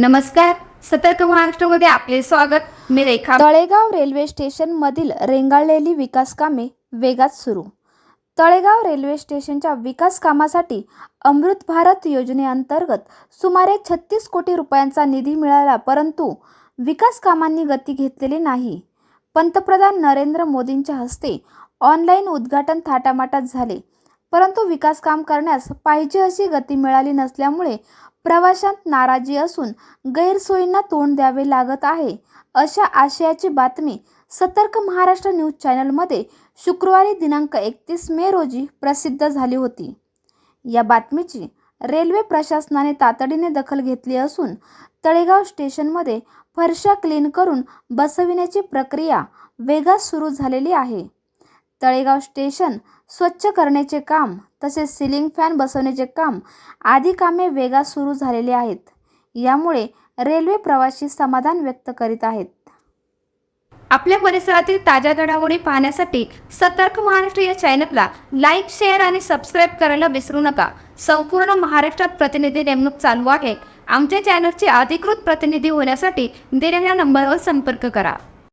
नमस्कार. सतर्क महाराष्ट्रामध्ये आपले स्वागत. मी रेखा. तळेगाव रेल्वे स्टेशन मधील रेंगाळलेली विकास कामे वेगात सुरू. तळेगाव रेल्वे स्टेशनच्या विकास कामासाठी अमृत भारत योजनेअंतर्गत सुमारे छत्तीस कोटी रुपयांचा निधी मिळाला परंतु विकास कामांनी गती घेतलेली नाही. पंतप्रधान नरेंद्र मोदींच्या हस्ते ऑनलाईन उद्घाटन थाटामाटात झाले. परंतु विकास काम करण्यास पाहिजे अशी गती मिळाली नसल्यामुळे प्रवाशांत नाराजी असून गैरसोयींना तोंड द्यावे लागत आहे अशा आशयाची बातमी सतर्क महाराष्ट्र न्यूज चॅनलमध्ये शुक्रवारी दिनांक एकतीस मे रोजी प्रसिद्ध झाली होती. या बातमीची रेल्वे प्रशासनाने तातडीने दखल घेतली असून तळेगाव स्टेशनमध्ये फरशा क्लीन करून बसविण्याची प्रक्रिया वेगात सुरू झालेली आहे. तळेगाव स्टेशन स्वच्छ करण्याचे काम तसेच सिलिंग फॅन बसवण्याचे काम आदी कामे वेगात सुरू झालेली आहेत. यामुळे रेल्वे प्रवासी समाधान व्यक्त करीत आहेत. आपल्या परिसरातील ताज्या घडामोडी पाहण्यासाठी सतर्क महाराष्ट्र या चॅनलला लाईक शेअर आणि सबस्क्राईब करायला विसरू नका. संपूर्ण महाराष्ट्रात प्रतिनिधी नेमणूक चालू आहे. आमच्या चॅनलचे अधिकृत प्रतिनिधी होण्यासाठी दिलेल्या नंबरवर संपर्क करा.